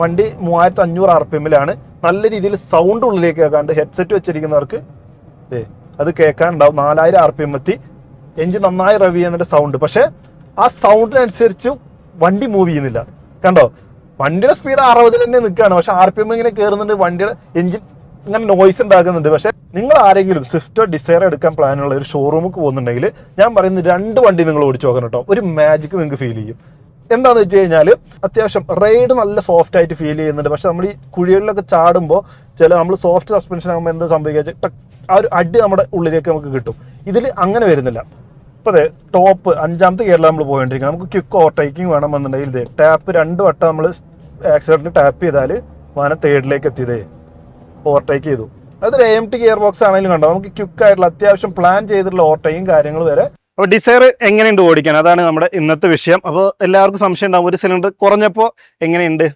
വണ്ടി മൂവായിരത്തി അഞ്ഞൂറ് ആർ പി എമ്മിലാണ് നല്ല രീതിയിൽ സൗണ്ട് ഉള്ളിലേക്ക് കേൾക്കാണ്ട് ഹെഡ്സെറ്റ് വെച്ചിരിക്കുന്നവർക്ക് ദേ അത് കേൾക്കാനുണ്ടാവും. നാലായിരം ആർ പി എം എത്തി. എഞ്ചിൻ നന്നായി റവ് ചെയ്യുന്നതിന്റെ സൗണ്ട് പക്ഷേ ആ സൗണ്ടിനനുസരിച്ച് വണ്ടി മൂവ് ചെയ്യുന്നില്ല. കണ്ടോ? വണ്ടിയുടെ സ്പീഡ് അറുപതിൽ തന്നെ നിൽക്കുകയാണ്. പക്ഷേ ആർ പി എം ഇങ്ങനെ കയറുന്നുണ്ട്. വണ്ടിയുടെ എഞ്ചിൻ ഇങ്ങനെ നോയ്സ് ഉണ്ടാക്കുന്നുണ്ട്. പക്ഷേ നിങ്ങൾ ആരെങ്കിലും സ്വിഫ്റ്റോ ഡിസൈറോ എടുക്കാൻ പ്ലാനുള്ള ഒരു ഷോറൂമിൽ പോകുന്നുണ്ടെങ്കിൽ ഞാൻ പറയുന്നത് രണ്ട് വണ്ടി നിങ്ങൾ ഓടിച്ചു നോക്കണം കേട്ടോ. ഒരു മാജിക് നിങ്ങൾക്ക് ഫീൽ ചെയ്യും. എന്താന്ന് വെച്ച് കഴിഞ്ഞാൽ അത്യാവശ്യം റൈഡ് നല്ല സോഫ്റ്റ് ആയിട്ട് ഫീൽ ചെയ്യുന്നുണ്ട്. പക്ഷെ നമ്മൾ ഈ കുഴികളിലൊക്കെ ചാടുമ്പോൾ ചില നമ്മൾ സോഫ്റ്റ് സസ്പെൻഷൻ ആകുമ്പോൾ എന്താ സംഭവിക്കുക ആ ഒരു അടി നമ്മുടെ ഉള്ളിലേക്ക് നമുക്ക് കിട്ടും. ഇതിൽ അങ്ങനെ വരുന്നില്ല. ഇപ്പോൾ അതെ ടോപ്പ് അഞ്ചാമത്തെ കേരള നമ്മൾ പോയിക്കൊണ്ടിരിക്കുക നമുക്ക് ക്വിക്ക് ഓവർടേക്കിംഗ് വേണമെന്നുണ്ടെങ്കിൽ ഇതേ ടാപ്പ് രണ്ട് വട്ടം നമ്മൾ ആക്സിഡന്റിൽ ടാപ്പ് ചെയ്താൽ വാഹനം തേർഡിലേക്ക് എത്തിയതേ ഓവർടേക്ക് ചെയ്തു. അതൊരു എം ടി ഗിയർ ബോക്സ് ആണെങ്കിലും കണ്ടോ? നമുക്ക് ക്വിക്ക് ആയിട്ടുള്ള അത്യാവശ്യം പ്ലാൻ ചെയ്തിട്ടുള്ള ഓവർടേക്കും കാര്യങ്ങൾ വരെ അപ്പോൾ ഡിസൈർ എങ്ങനെയുണ്ട് ഓടിക്കാൻ? അതാണ് നമ്മുടെ ഇന്നത്തെ വിഷയം. അപ്പോൾ എല്ലാവർക്കും സംശയം ഉണ്ടാവും. ഒരു സിലിണ്ടർ കുറഞ്ഞപ്പോൾ എങ്ങനെയുണ്ട്?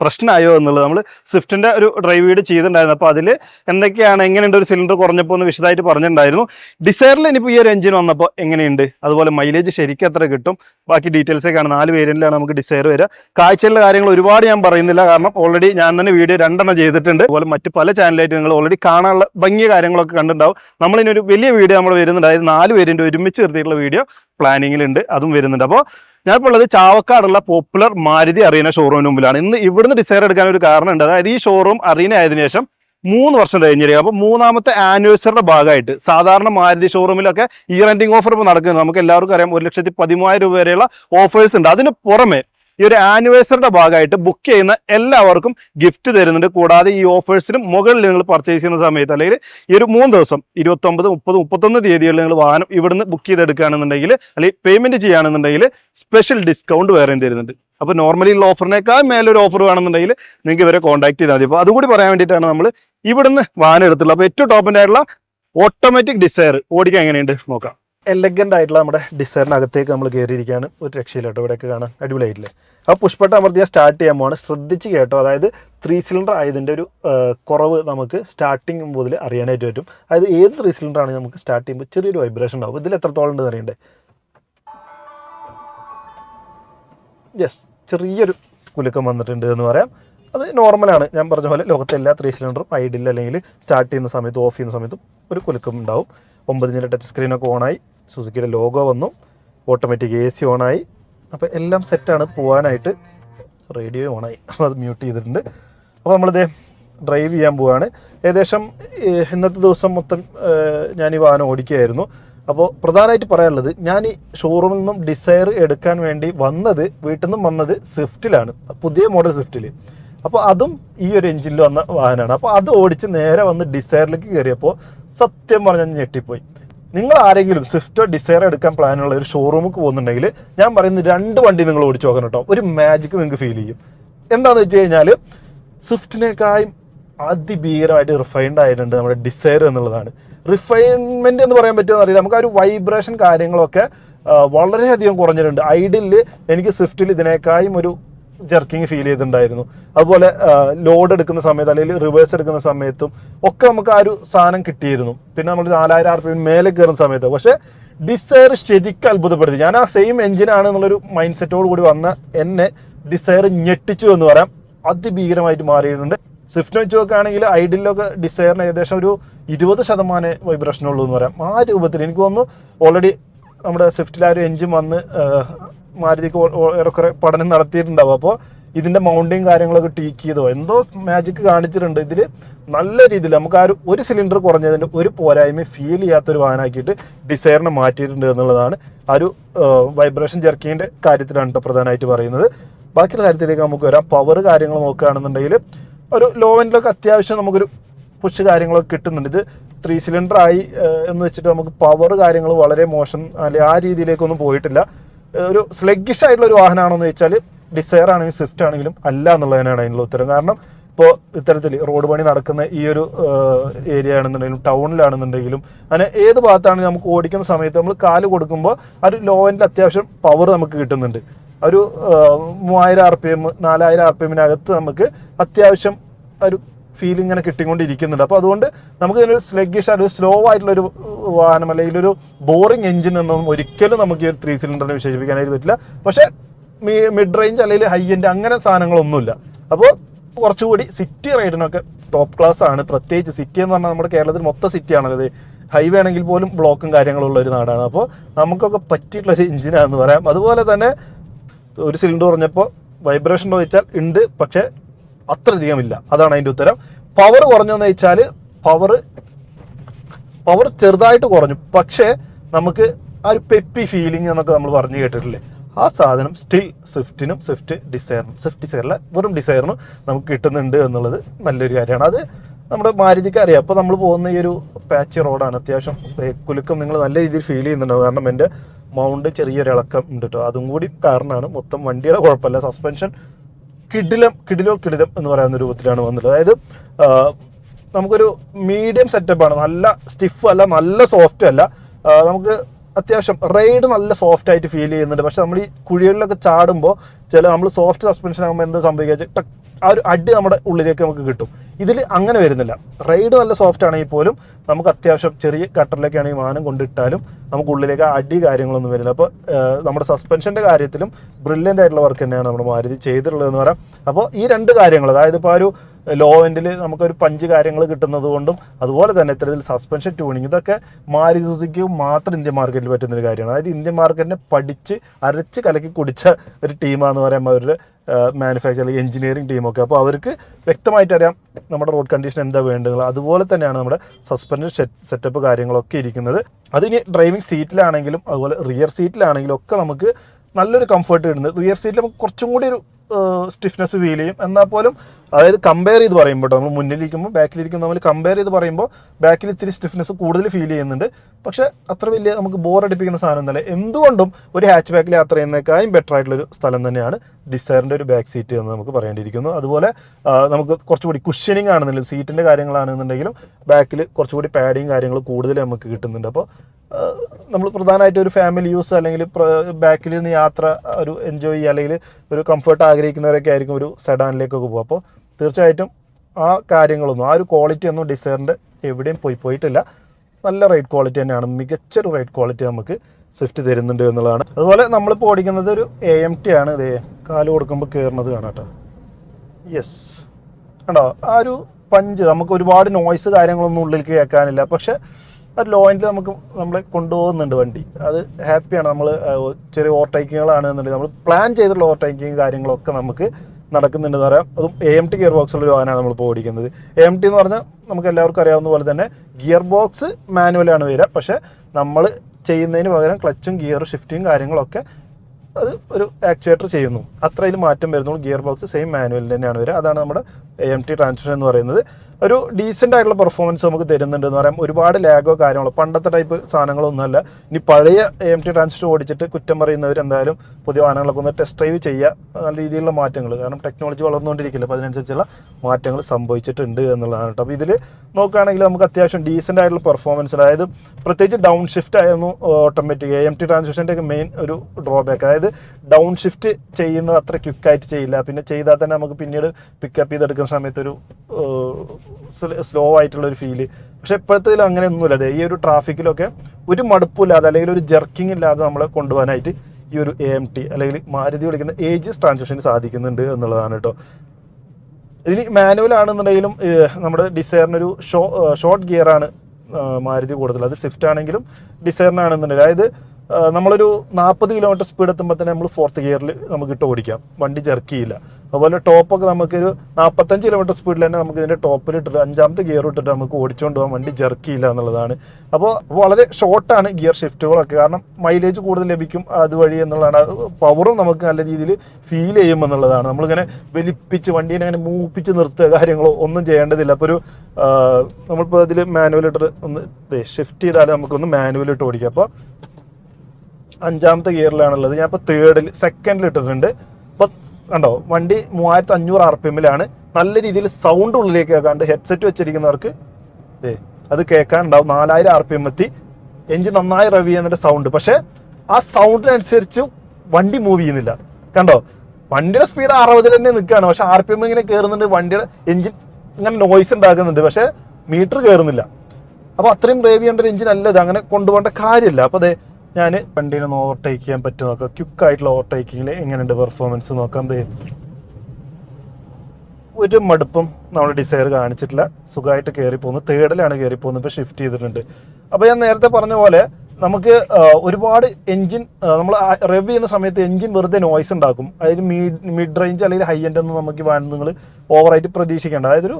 പ്രശ്നമായോ എന്നുള്ളത്. നമ്മൾ സ്വിഫ്റ്റിന്റെ ഒരു ഡ്രൈവ് വീട് ചെയ്തിട്ടുണ്ടായിരുന്നു. അപ്പോൾ അതിൽ എന്തൊക്കെയാണ് എങ്ങനെയുണ്ട് ഒരു സിലിണ്ടർ കുറഞ്ഞപ്പോൾ എന്ന് വിശദമായിട്ട് പറഞ്ഞിട്ടുണ്ടായിരുന്നു. ഡിസൈറിൽ ഇനിയിപ്പോൾ ഈ ഒരു എഞ്ചിൻ വന്നപ്പോൾ എങ്ങനെയുണ്ട്? അതുപോലെ മൈലേജ് ശരിക്കും എത്ര കിട്ടും? ബാക്കി ഡീറ്റെയിൽസ് ആണ് നാല് വേരിയന്റിലാണ് നമുക്ക് ഡിസൈർ വരിക. കാഴ്ചയിലെ കാര്യങ്ങൾ ഒരുപാട് ഞാൻ പറയുന്നില്ല. കാരണം ഓൾറെഡി ഞാൻ തന്നെ വീഡിയോ രണ്ടെണ്ണം ചെയ്തിട്ടുണ്ട്. അതുപോലെ മറ്റ് പല ചാനലായിട്ട് നിങ്ങൾ ഓൾറെഡി കാണാനുള്ള ഭംഗിയ കാര്യങ്ങളൊക്കെ കണ്ടിട്ടുണ്ടാവും. നമ്മളിനൊരു വലിയ വീഡിയോ നമ്മൾ വരുന്നുണ്ട്. അതായത് നാല് പേരിന്റെ ഒരുമിച്ച് നിർത്തിയിട്ടുള്ള വീഡിയോ പ്ലാനിങ്ങിലുണ്ട് അതും വരുന്നുണ്ട്. അപ്പോൾ ഞാനിപ്പോൾ ഉള്ളത് ചാവക്കാടുള്ള പോപ്പുലർ മാരുതി അറീന ഷോറൂമിന് മുമ്പിലാണ്. ഇന്ന് ഇവിടുന്ന് ഡിസൈർ എടുക്കാൻ ഒരു കാരണം ഉണ്ട്. അതായത് ഈ ഷോറൂം അറീന ആയതിനു ശേഷം മൂന്ന് വർഷം കഴിഞ്ഞിരിക്കും. അപ്പോൾ മൂന്നാമത്തെ ആനിവേഴ്സറിയുടെ ഭാഗമായിട്ട് സാധാരണ മാരുതി ഷോറൂമിലൊക്കെ ഈ എൻഡിങ് ഓഫർ ഇപ്പോൾ നടക്കുന്നത് നമുക്ക് എല്ലാവർക്കും അറിയാം ഒരു ലക്ഷത്തി പതിമൂവായിരം രൂപ വരെയുള്ള ഓഫേഴ്സ് ഉണ്ട്. അതിന് പുറമെ ഈ ഒരു ആനിവേഴ്സറിയുടെ ഭാഗമായിട്ട് ബുക്ക് ചെയ്യുന്ന എല്ലാവർക്കും ഗിഫ്റ്റ് തരുന്നുണ്ട്. കൂടാതെ ഈ ഓഫേഴ്സിനും മുകളിൽ നിങ്ങൾ പർച്ചേസ് ചെയ്യുന്ന സമയത്ത് അല്ലെങ്കിൽ ഈ ഒരു മൂന്ന് ദിവസം ഇരുപത്തൊമ്പത് മുപ്പത് മുപ്പത്തൊന്ന് തീയതികളിൽ നിങ്ങൾ വാഹനം ഇവിടുന്ന് ബുക്ക് ചെയ്തെടുക്കുകയാണെന്നുണ്ടെങ്കിൽ അല്ലെങ്കിൽ പേയ്മെന്റ് ചെയ്യുകയാണെന്നുണ്ടെങ്കിൽ സ്പെഷ്യൽ ഡിസ്കൗണ്ട് വേറെയും തരുന്നുണ്ട്. അപ്പോൾ നോർമലി ഉള്ള ഓഫറിനേക്കാൾ മേലൊരു ഓഫർ വേണമെന്നുണ്ടെങ്കിൽ നിങ്ങൾക്ക് ഇവരെ കോൺടാക്ട് ചെയ്താൽ മതി. അപ്പോൾ അതുകൂടി പറയാൻ വേണ്ടിയിട്ടാണ് നമ്മൾ ഇവിടുന്ന് വാഹനം എടുത്തുള്ളത് അപ്പോൾ ഏറ്റവും ടോപ്പിന്റെ ആയിട്ടുള്ള ഓട്ടോമാറ്റിക് ഡിസയർ ഓടിക്കാൻ എങ്ങനെയുണ്ട്? നോക്കാം. എലഗന്റ് ആയിട്ടുള്ള നമ്മുടെ ഡിസൈറിനകത്തേക്ക് നമ്മൾ കയറിയിരിക്കുകയാണ്. ഒരു രക്ഷയില്ല കേട്ടോ ഇവിടെയൊക്കെ കാണാൻ. അടിപൊളിയായിട്ടില്ലേ? ആ പുഷ്പട്ട അമർത്തിയാൽ സ്റ്റാർട്ട് ചെയ്യാൻ പോവാണ്. ശ്രദ്ധിച്ച് കേട്ടോ. അതായത് ത്രീ സിലിണ്ടർ ആയതിന്റെ ഒരു കുറവ് നമുക്ക് സ്റ്റാർട്ടിങ് മുതൽ അറിയാനായിട്ട് പറ്റും. അതായത് ഏത് ത്രീ സിലിണ്ടർ ആണെങ്കിൽ നമുക്ക് സ്റ്റാർട്ട് ചെയ്യുമ്പോൾ ചെറിയൊരു വൈബ്രേഷൻ ഉണ്ടാവും. ഇതിൽ എത്രത്തോളം ഉണ്ടെന്ന് അറിയണ്ടേ? യെസ് ചെറിയൊരു കുലുക്കം വന്നിട്ടുണ്ട് എന്ന് പറയാം. അത് നോർമലാണ് ഞാൻ പറഞ്ഞ പോലെ ലോകത്തെ എല്ലാ ത്രീ സിലിണ്ടറും ഐഡിൽ അല്ലെങ്കിൽ സ്റ്റാർട്ട് ചെയ്യുന്ന സമയത്തും ഓഫ് ചെയ്യുന്ന സമയത്തും ഒരു കുലുക്കം ഉണ്ടാവും. ഒമ്പതിന്റെ ടച്ച് സ്ക്രീനൊക്കെ ഓണായി സുസുക്കിയുടെ ലോഗോ വന്നു. ഓട്ടോമാറ്റിക് എ സി ഓണായി അപ്പോൾ എല്ലാം സെറ്റാണ് പോകാനായിട്ട് റേഡിയോ ഓണായി അത് മ്യൂട്ട് ചെയ്തിട്ടുണ്ട്. അപ്പോൾ നമ്മളിത് ഡ്രൈവ് ചെയ്യാൻ പോവാണ്. ഏകദേശം ഇന്നത്തെ ദിവസം മൊത്തം ഞാൻ ഈ വാഹനം ഓടിക്കുകയായിരുന്നു. അപ്പോൾ പ്രധാനമായിട്ട് പറയാനുള്ളത് ഞാൻ ഈ ഷോറൂമിൽ നിന്നും ഡിസയർ എടുക്കാൻ വേണ്ടി വന്നത് വീട്ടിൽ നിന്നും വന്നത് സ്വിഫ്റ്റിലാണ് പുതിയ മോഡൽ സ്വിഫ്റ്റിൽ അപ്പോൾ അതും ഈ ഒരു എഞ്ചിനിൽ വന്ന വാഹനമാണ് അപ്പോൾ അത് ഓടിച്ച് നേരെ വന്ന് ഡിസയറിലേക്ക് കയറിയപ്പോൾ സത്യം പറഞ്ഞാൽ ഞെട്ടിപ്പോയി. നിങ്ങൾ ആരെങ്കിലും സ്വിഫ്റ്റോ ഡിസയർ എടുക്കാൻ പ്ലാനുള്ള ഒരു ഷോറൂമിൽ പോകുന്നുണ്ടെങ്കിൽ ഞാൻ പറയുന്ന രണ്ട് വണ്ടി നിങ്ങൾ ഓടിച്ചു നോക്കണം കേട്ടോ. ഒരു മാജിക് നിങ്ങൾക്ക് ഫീൽ ചെയ്യും. എന്താണെന്ന് വെച്ച് കഴിഞ്ഞാൽ സ്വിഫ്റ്റിനേക്കാളും അതിഭീകരമായിട്ട് റിഫൈൻഡ് ആയിട്ടുണ്ട് നമ്മുടെ ഡിസയർ എന്നുള്ളതാണ്. റിഫൈൻമെന്റ് എന്ന് പറയാൻ പറ്റുമോ അറിയില്ല. നമുക്ക് ആ ഒരു വൈബ്രേഷൻ കാര്യങ്ങളൊക്കെ വളരെയധികം കുറഞ്ഞിട്ടുണ്ട്. ഐഡിൽ എനിക്ക് സ്വിഫ്റ്റിൽ ഇതിനേക്കാളും ഒരു ജർക്കിങ് ഫീൽ ചെയ്തിട്ടുണ്ടായിരുന്നു. അതുപോലെ ലോഡ് എടുക്കുന്ന സമയത്ത് അല്ലെങ്കിൽ റിവേഴ്സ് എടുക്കുന്ന സമയത്തും ഒക്കെ നമുക്ക് ആ ഒരു സാധനം കിട്ടിയിരുന്നു. പിന്നെ നമ്മൾ നാലായിരം ആർ പി മേലെ കയറുന്ന സമയത്ത്. പക്ഷേ ഡിസയർ ശരിക്കും അത്ഭുതപ്പെടുത്തി. ഞാൻ ആ സെയിം എഞ്ചിനാണ് എന്നുള്ളൊരു മൈൻഡ് സെറ്റോട് കൂടി വന്ന എന്നെ ഡിസയർ ഞെട്ടിച്ചു എന്ന് പറയാം. അതിഭീകരമായിട്ട് മാറിയിട്ടുണ്ട്. സ്വിഫ്റ്റ് വെച്ച് നോക്കുകയാണെങ്കിൽ ഐഡിലൊക്കെ ഡിസയറിന് ഏകദേശം ഒരു ഇരുപത് ശതമാനം വൈബ്രേഷൻ ഉള്ളൂ എന്ന് പറയാം. ആ രൂപത്തിൽ എനിക്ക് തോന്നുന്നു ഓൾറെഡി നമ്മുടെ സ്വിഫ്റ്റിൽ ആ ഒരു എഞ്ചിൻ വന്ന് മാരുതിക്ക് ഏറെക്കുറെ പഠനം നടത്തിയിട്ടുണ്ടാവും. അപ്പോൾ ഇതിന്റെ മൗണ്ടിങ് കാര്യങ്ങളൊക്കെ ടീക്ക് ചെയ്തോ? എന്തോ മാജിക്ക് കാണിച്ചിട്ടുണ്ട്. ഇതിൽ നല്ല രീതിയിൽ നമുക്ക് ആ ഒരു സിലിണ്ടർ കുറഞ്ഞതിന്റെ ഒരു പോരായ്മ ഫീൽ ചെയ്യാത്തൊരു വാഹനമാക്കിയിട്ട് ഡിസൈറിനെ മാറ്റിയിട്ടുണ്ട് എന്നുള്ളതാണ് ആ ഒരു വൈബ്രേഷൻ ജെർക്കിന്റെ കാര്യത്തിലാണ് കേട്ടോ പ്രധാനമായിട്ട് പറയുന്നത്. ബാക്കിയുള്ള കാര്യത്തിലേക്ക് നമുക്ക് വരാം. പവർ കാര്യങ്ങൾ നോക്കുകയാണെന്നുണ്ടെങ്കിൽ ഒരു ലോ എൻഡിലൊക്കെ അത്യാവശ്യം നമുക്കൊരു പുഷ് കാര്യങ്ങളൊക്കെ കിട്ടുന്നുണ്ട്. ഇത് ത്രീ സിലിണ്ടർ ആയി എന്ന് വെച്ചിട്ട് നമുക്ക് പവർ കാര്യങ്ങൾ വളരെ മോശം അല്ലെങ്കിൽ ആ രീതിയിലേക്കൊന്നും പോയിട്ടില്ല. ഒരു സ്ലെഗിഷ് ആയിട്ടുള്ള ഒരു വാഹനമാണോ എന്ന് വെച്ചാൽ ഡിസയർ ആണെങ്കിലും സ്വിഫ്റ്റ് ആണെങ്കിലും അല്ല എന്നുള്ളതിനാണ് അതിനുള്ള ഉത്തരം. കാരണം ഇപ്പോൾ ഇത്തരത്തിൽ റോഡ് പണി നടക്കുന്ന ഈ ഒരു ഏരിയ ആണെന്നുണ്ടെങ്കിലും ടൗണിലാണെന്നുണ്ടെങ്കിലും അങ്ങനെ ഏത് ഭാഗത്താണെങ്കിലും നമുക്ക് ഓടിക്കുന്ന സമയത്ത് നമ്മൾ കാൽ കൊടുക്കുമ്പോൾ ആ ഒരു ലോ എൻഡിൽ അത്യാവശ്യം പവർ നമുക്ക് കിട്ടുന്നുണ്ട്. ഒരു മൂവായിരം ആർ പി എം നാലായിരം ആർ പി എമ്മിനകത്ത് നമുക്ക് അത്യാവശ്യം ഒരു ഫീൽ ഇങ്ങനെ കിട്ടിക്കൊണ്ടിരിക്കുന്നുണ്ട്. അപ്പോൾ അതുകൊണ്ട് നമുക്ക് ഇതിനൊരു സ്ലഗ്ഗിഷ് ഒരു സ്ലോ ആയിട്ടുള്ള ഒരു വാഹനം അല്ലെങ്കിൽ ഒരു ബോറിംഗ് എഞ്ചിൻ എന്നൊന്നും ഒരിക്കലും നമുക്ക് ഈ ഒരു ത്രീ സിലിണ്ടറിനെ വിശേഷിപ്പിക്കാനായിട്ട് പറ്റില്ല. പക്ഷേ മിഡ് റേഞ്ച് അല്ലെങ്കിൽ ഹൈ എൻഡ് അങ്ങനെ സാധനങ്ങളൊന്നുമില്ല. അപ്പോൾ കുറച്ചുകൂടി സിറ്റി റൈഡിനൊക്കെ ടോപ്പ് ക്ലാസ് ആണ്. പ്രത്യേകിച്ച് സിറ്റി എന്ന് പറഞ്ഞാൽ നമ്മുടെ കേരളത്തിൽ മൊത്തം സിറ്റി ആണല്ലോ ഇത്. ഹൈവേ ആണെങ്കിൽ പോലും ബ്ലോക്കും കാര്യങ്ങളുള്ള ഒരു നാടാണ്. അപ്പോൾ നമുക്കൊക്കെ പറ്റിയിട്ടുള്ള ഒരു എഞ്ചിനാണെന്ന് പറയാം. അതുപോലെ തന്നെ ഒരു സിലിണ്ടർ പറഞ്ഞപ്പോൾ വൈബ്രേഷൻ ചോദിച്ചാൽ ഉണ്ട്. പക്ഷേ അത്രയധികം ഇല്ല അതാണ് അതിന്റെ ഉത്തരം. പവർ കുറഞ്ഞോന്ന് വെച്ചാൽ പവർ പവർ ചെറുതായിട്ട് കുറഞ്ഞു. പക്ഷേ നമുക്ക് ആ ഒരു പെപ്പി ഫീലിംഗ് എന്നൊക്കെ നമ്മൾ പറഞ്ഞു കേട്ടിട്ടില്ലേ? ആ സാധനം സ്റ്റിൽ സ്വിഫ്റ്റിനും സ്വിഫ്റ്റ് ഡിസൈറിനും സ്വിഫ്റ്റ് ഡിസൈറിലെ വെറും ഡിസൈറിനും നമുക്ക് കിട്ടുന്നുണ്ട് എന്നുള്ളത് നല്ലൊരു കാര്യമാണ്. അത് നമ്മുടെ മാരുതിക്ക് അറിയാം. അപ്പോൾ നമ്മൾ പോകുന്ന ഈ ഒരു പാച്ച് റോഡാണ് അത്യാവശ്യം കുലുക്കം നിങ്ങൾ നല്ല രീതിയിൽ ഫീൽ ചെയ്യുന്നുണ്ടാവും. കാരണം എന്റെ മൗണ്ട് ചെറിയൊരു ഇളക്കം ഉണ്ട് കേട്ടോ അതും കൂടി കാരണമാണ് മൊത്തം വണ്ടിയുടെ കുഴപ്പമില്ല. സസ്പെൻഷൻ കിടിലം കിടിലോ കിടിലം എന്ന് പറയുന്ന രൂപത്തിലാണ് വന്നത്. അതായത് നമുക്കൊരു മീഡിയം സെറ്റപ്പാണ് നല്ല സ്റ്റിഫ് അല്ല നല്ല സോഫ്റ്റ് അല്ല. നമുക്ക് അത്യാവശ്യം റൈഡ് നല്ല സോഫ്റ്റ് ആയിട്ട് ഫീൽ ചെയ്യുന്നുണ്ട്. പക്ഷെ നമ്മൾ ഈ കുഴികളിലൊക്കെ ചാടുമ്പോൾ ചില നമ്മൾ സോഫ്റ്റ് സസ്പെൻഷൻ ആകുമ്പോൾ എന്താ സംഭവിക്കുക ആ ഒരു അടി നമ്മുടെ ഉള്ളിലേക്ക് നമുക്ക് കിട്ടും. ഇതിൽ അങ്ങനെ വരുന്നില്ല. റൈഡ് നല്ല സോഫ്റ്റ് ആണെങ്കിൽ പോലും നമുക്ക് അത്യാവശ്യം ചെറിയ കട്ടറിലേക്കാണെങ്കിൽ മാനം കൊണ്ടിട്ടാലും നമുക്ക് ഉള്ളിലേക്ക് അടി കാര്യങ്ങളൊന്നും വരില്ല. അപ്പോൾ നമ്മുടെ സസ്പെൻഷന്റെ കാര്യത്തിലും ബ്രില്യന്റ് ആയിട്ടുള്ള വർക്ക് തന്നെയാണ് നമ്മുടെ മാരുതി ചെയ്തിട്ടുള്ളതെന്ന് പറയാം. അപ്പോൾ ഈ രണ്ട് കാര്യങ്ങൾ അതായത് ഇപ്പോൾ ഒരു ലോ എൻഡിൽ നമുക്കൊരു പഞ്ച് കാര്യങ്ങൾ കിട്ടുന്നത് കൊണ്ടും അതുപോലെ തന്നെ ഇത്തരത്തിൽ സസ്പെൻഷൻ ട്യൂണിങ് ഇതൊക്കെ മാരുതി സുസുക്കി മാത്രം ഇന്ത്യൻ മാർക്കറ്റിൽ പറ്റുന്ന ഒരു കാര്യമാണ്. അതായത് ഇന്ത്യൻ മാർക്കറ്റിനെ പഠിച്ച് അരച്ച് കലക്കി കുടിച്ച ഒരു ടീമാണെന്ന് പറയുമ്പോൾ അവരുടെ മാനുഫാക്ചറിംഗ് എഞ്ചിനീയറിംഗ് ടീമൊക്കെ അപ്പോൾ അവർക്ക് വ്യക്തമായിട്ട് അറിയാം നമ്മുടെ റോഡ് കണ്ടീഷൻ എന്താ വേണ്ടത്? അതുപോലെ തന്നെയാണ് നമ്മുടെ സസ്പെൻഷൻ സെറ്റപ്പ് കാര്യങ്ങളൊക്കെ ഇരിക്കുന്നത്. അതിന് ഡ്രൈവിംഗ് സീറ്റിലാണെങ്കിലും അതുപോലെ റിയർ സീറ്റിലാണെങ്കിലും ഒക്കെ നമുക്ക് നല്ലൊരു കംഫർട്ട് കിട്ടുന്നത്. റിയർ സീറ്റിൽ നമുക്ക് കുറച്ചും കൂടി ഒരു സ്റ്റിഫ്നെസ് ഫീൽ ചെയ്യും. എന്നാൽ പോലും അതായത് കമ്പയർ ചെയ്ത് പറയുമ്പോൾ നമ്മൾ മുന്നിലിരിക്കുമ്പോൾ ബാക്കിലിരിക്കുമ്പോൾ നമ്മൾ കമ്പയർ ചെയ്ത് പറയുമ്പോൾ ബാക്കിൽ ഇത്തിരി സ്റ്റിഫ്നെസ് കൂടുതൽ ഫീൽ ചെയ്യുന്നുണ്ട്. പക്ഷേ അത്ര വലിയ നമുക്ക് ബോർ അടിപ്പിക്കുന്ന സാധനം തന്നെ എന്തുകൊണ്ടും ഒരു ഹാച്ച് ബാക്കിൽ യാത്ര ചെയ്യുന്നതിനേക്കാളും ബെറ്റർ ആയിട്ടുള്ളൊരു സ്ഥലം തന്നെയാണ് ഡിസയറിന്റെ ഒരു ബാക്ക് സീറ്റ് എന്ന് നമുക്ക് പറയേണ്ടിയിരിക്കുന്നു. അതുപോലെ നമുക്ക് കുറച്ചുകൂടി കുഷ്യനിങ് ആണെന്നുണ്ടെങ്കിലും സീറ്റിന്റെ കാര്യങ്ങളാണെന്നുണ്ടെങ്കിലും ബാക്കിൽ കുറച്ചുകൂടി പാഡിങ് കാര്യങ്ങൾ കൂടുതൽ നമുക്ക് കിട്ടുന്നുണ്ട്. അപ്പോൾ നമ്മൾ പ്രധാനമായിട്ട് ഒരു ഫാമിലി യൂസ് അല്ലെങ്കിൽ ബാക്കിൽ നിന്ന് യാത്ര ഒരു എൻജോയ് ചെയ്യുക അല്ലെങ്കിൽ ഒരു കംഫർട്ട് ആഗ്രഹിക്കുന്നവരൊക്കെ ആയിരിക്കും ഒരു സെഡാനിലേക്കൊക്കെ പോകുക. അപ്പോൾ തീർച്ചയായിട്ടും ആ കാര്യങ്ങളൊന്നും ആ ഒരു ക്വാളിറ്റി ഒന്നും ഡിസൈറിന്റെ എവിടെയും പോയി പോയിട്ടില്ല. നല്ല റൈറ്റ് ക്വാളിറ്റി തന്നെയാണ്. മികച്ചൊരു റൈറ്റ് ക്വാളിറ്റി നമുക്ക് സ്വിഫ്റ്റ് തരുന്നുണ്ട് എന്നുള്ളതാണ്. അതുപോലെ നമ്മളിപ്പോൾ ഓടിക്കുന്നത് ഒരു എ എം ടി ആണ്. ഇതേ കാൽ കൊടുക്കുമ്പോൾ കയറുന്നത് കാണാട്ടോ. യെസ് കണ്ടോ? ആ ഒരു പഞ്ച് നമുക്ക് ഒരുപാട് നോയ്സ് കാര്യങ്ങളൊന്നും ഉള്ളിൽ കേൾക്കാനില്ല. പക്ഷെ അത് ലോ എൻഡിൽ നമുക്ക് നമ്മളെ കൊണ്ടുപോകുന്നുണ്ട് വണ്ടി. അത് ഹാപ്പിയാണ് നമ്മൾ ചെറിയ ഓവർടേക്കിങ്ങുകളാണ് എന്നുണ്ടെങ്കിൽ നമ്മൾ പ്ലാൻ ചെയ്തിട്ടുള്ള ഓവർടേക്കിങ് കാര്യങ്ങളൊക്കെ നമുക്ക് നടക്കുന്നുണ്ടെന്ന് പറയാം. അതും എ എം ടി ഗിയർ ബോക്സുള്ള ഒരു വാഹനമാണ് നമ്മളിപ്പോൾ ഓടിക്കുന്നത്. എ എം ടി എന്ന് പറഞ്ഞാൽ നമുക്ക് എല്ലാവർക്കും അറിയാവുന്ന പോലെ തന്നെ ഗിയർ ബോക്സ് മാനുവലാണ് വരിക. പക്ഷേ നമ്മൾ ചെയ്യുന്നതിന് പകരം ക്ലച്ചും ഗിയർ ഷിഫ്റ്റിങ്ങും കാര്യങ്ങളൊക്കെ അത് ഒരു ആക്ച്വേറ്റർ ചെയ്യുന്നു. അത്രയിൽ മാറ്റം വരുന്നുള്ളൂ. ഗിയർ ബോക്സ് സെയിം മാനുവലിൽ തന്നെയാണ് വരിക. അതാണ് നമ്മുടെ എം ടി ട്രാൻസ്മിഷൻ എന്ന് പറയുന്നത്. ഒരു ഡീസന്റ് ആയിട്ടുള്ള പെർഫോമൻസ് നമുക്ക് തരുന്നുണ്ട് എന്ന് പറയാം. ഒരുപാട് ലാഗോ കാര്യങ്ങളോ പണ്ടത്തെ ടൈപ്പ് സാധനങ്ങളൊന്നുമല്ല. ഇനി പഴയ എം ടി ട്രാൻസ്മിഷൻ ഓടിച്ചിട്ട് കുറ്റം പറയുന്നവർ എന്തായാലും പുതിയ വാഹനങ്ങളൊക്കെ ഒന്ന് ടെസ്റ്റ് ഡ്രൈവ് ചെയ്യുക നല്ല രീതിയിലുള്ള മാറ്റങ്ങൾ. കാരണം ടെക്നോളജി വളർന്നുകൊണ്ടിരിക്കില്ല അപ്പോൾ അതിനനുസരിച്ചുള്ള മാറ്റങ്ങൾ സംഭവിച്ചിട്ടുണ്ട് എന്നുള്ളതാണ് കേട്ടോ. അപ്പോൾ ഇതിൽ നോക്കുകയാണെങ്കിൽ നമുക്ക് അത്യാവശ്യം ഡീസന്റ് ആയിട്ടുള്ള പെർഫോമൻസ് അതായത് പ്രത്യേകിച്ച് ഡൗൺ ഷിഫ്റ്റ് ആയിരുന്നു ഓട്ടോമാറ്റിക് എം ടി ട്രാൻസ്മിഷന്റെ ഒക്കെ മെയിൻ ഒരു ഡ്രോബാക്ക് അതായത് ഡൗൺ ഷിഫ്റ്റ് ചെയ്യുന്നത് അത്ര ക്വിക്കായിട്ട് ചെയ്യില്ല. പിന്നെ ചെയ്താൽ തന്നെ നമുക്ക് പിന്നീട് പിക്കപ്പ് ചെയ്തെടുക്കുന്ന സമയത്ത് ഒരു സ്ലോ ആയിട്ടുള്ള ഒരു ഫീൽ പക്ഷെ ഇപ്പോഴത്തേലും അങ്ങനെയൊന്നുമില്ല. അതെ ഈ ഒരു ട്രാഫിക്കിലൊക്കെ ഒരു മടുപ്പില്ലാതെ അല്ലെങ്കിൽ ഒരു ജെർക്കിംഗ് ഇല്ലാതെ നമ്മളെ കൊണ്ടുപോകാനായിട്ട് ഈ ഒരു എ എം ടി അല്ലെങ്കിൽ മാരുതി വിളിക്കുന്ന ഏജസ് ട്രാൻസ്മിഷന് സാധിക്കുന്നുണ്ട് എന്നുള്ളതാണ് കേട്ടോ. ഇനി മാനുവൽ ആണെന്നുണ്ടെങ്കിലും നമ്മുടെ ഡിസൈറിനൊരു ഷോ ഷോർട്ട് ഗിയർ ആണ് മാരുതി കൂടുതൽ. അത് സ്വിഫ്റ്റ് ആണെങ്കിലും ഡിസൈറിനാണെന്നുണ്ടെങ്കിൽ അതായത് നമ്മളൊരു നാൽപ്പത് കിലോമീറ്റർ സ്പീഡ് എത്തുമ്പോൾ തന്നെ നമ്മൾ ഫോർത്ത് ഗിയറിൽ നമുക്ക് ഇട്ട് ഓടിക്കാം. വണ്ടി ജെർക്കിയില്ല അതുപോലെ ടോപ്പൊക്കെ നമുക്കൊരു നാൽപ്പത്തഞ്ച് കിലോമീറ്റർ സ്പീഡിൽ തന്നെ നമുക്ക് ഇതിന്റെ ടോപ്പിൽ ഇട്ടിട്ട് അഞ്ചാമത്തെ ഗിയർ ഇട്ടിട്ട് നമുക്ക് ഓടിച്ചുകൊണ്ട് പോകാൻ വണ്ടി ജെർക്കിയില്ല എന്നുള്ളതാണ്. അപ്പോൾ വളരെ ഷോർട്ടാണ് ഗിയർ ഷിഫ്റ്റുകളൊക്കെ കാരണം മൈലേജ് കൂടുതൽ ലഭിക്കും അതുവഴി എന്നുള്ളതാണ്. പവറും നമുക്ക് നല്ല രീതിയിൽ ഫീൽ ചെയ്യും എന്നുള്ളതാണ്. നമ്മളിങ്ങനെ വലിപ്പിച്ച് വണ്ടീനെ അങ്ങനെ മൂപ്പിച്ച് നിർത്തുക കാര്യങ്ങളോ ഒന്നും ചെയ്യേണ്ടതില്ല. അപ്പോൾ ഒരു നമ്മളിപ്പോൾ ഇതിൽ മാനുവൽ ഇട്ടിട്ട് ഒന്ന് ഷിഫ്റ്റ് ചെയ്താൽ നമുക്കൊന്ന് മാനുവൽ ഇട്ട് ഓടിക്കാം. അപ്പോൾ അഞ്ചാമത്തെ ഗിയറിലാണുള്ളത്. ഞാൻ ഇപ്പോൾ തേർഡിൽ സെക്കൻഡിൽ ഇട്ടിട്ടുണ്ട്. ഇപ്പോൾ കണ്ടോ വണ്ടി മൂവായിരത്തി അഞ്ഞൂറ് ആർ പി എമ്മിലാണ് നല്ല രീതിയിൽ സൗണ്ട് ഉള്ളിലേക്ക് കേൾക്കാണ്ട് ഹെഡ്സെറ്റ് വെച്ചിരിക്കുന്നവർക്ക് ദേ അത് കേൾക്കാനുണ്ടാവും. നാലായിരം ആർ പി എം എത്തി. എഞ്ചിൻ നന്നായി റവ് ചെയ്യുന്നതിന്റെ സൗണ്ട് പക്ഷേ ആ സൗണ്ടിനനുസരിച്ച് വണ്ടി മൂവ് ചെയ്യുന്നില്ല. കണ്ടോ വണ്ടിയുടെ സ്പീഡ് അറുപതിൽ തന്നെ നിൽക്കുകയാണ്. പക്ഷേ ആർ പി എം ഇങ്ങനെ കയറുന്നുണ്ട് വണ്ടിയുടെ എഞ്ചിൻ ഇങ്ങനെ നോയ്സ് ഉണ്ടാക്കുന്നുണ്ട്. പക്ഷേ മീറ്റർ കയറുന്നില്ല അപ്പോൾ അത്രയും ഡ്രൈവ് ചെയ്യേണ്ട ഒരു എഞ്ചിൻ അല്ല ഇത്. അങ്ങനെ കൊണ്ടുപോകേണ്ട കാര്യമില്ല. അപ്പോൾ അതെ ഞാൻ വണ്ടീനെ ഒന്ന് ഓവർടേക്ക് ചെയ്യാൻ പറ്റും നോക്കാം. ക്വിക്ക് ആയിട്ടുള്ള ഓവർടേക്കിങ്ങിൽ എങ്ങനെയുണ്ട് പെർഫോമൻസ് നോക്കാം. ദേ ഒരു മടുപ്പും നമ്മൾ ഡിസയർ കാണിച്ചിട്ടില്ല. സുഖമായിട്ട് കയറി പോകുന്നു. തേർഡിലാണ് കയറി പോകുന്നത്. ഇപ്പോൾ ഷിഫ്റ്റ് ചെയ്തിട്ടുണ്ട്. അപ്പോൾ ഞാൻ നേരത്തെ പറഞ്ഞ പോലെ നമുക്ക് ഒരുപാട് എൻജിൻ നമ്മൾ റെവ് ചെയ്യുന്ന സമയത്ത് എൻജിൻ വെറുതെ നോയ്സ് ഉണ്ടാക്കും. അതായത് മീഡ് മിഡ് റേഞ്ച് അല്ലെങ്കിൽ ഹൈ എൻഡ് ഒന്നും നമുക്ക് വേണം നിങ്ങൾ ഓവറായിട്ട് പ്രതീക്ഷിക്കേണ്ട. അതായത് ഒരു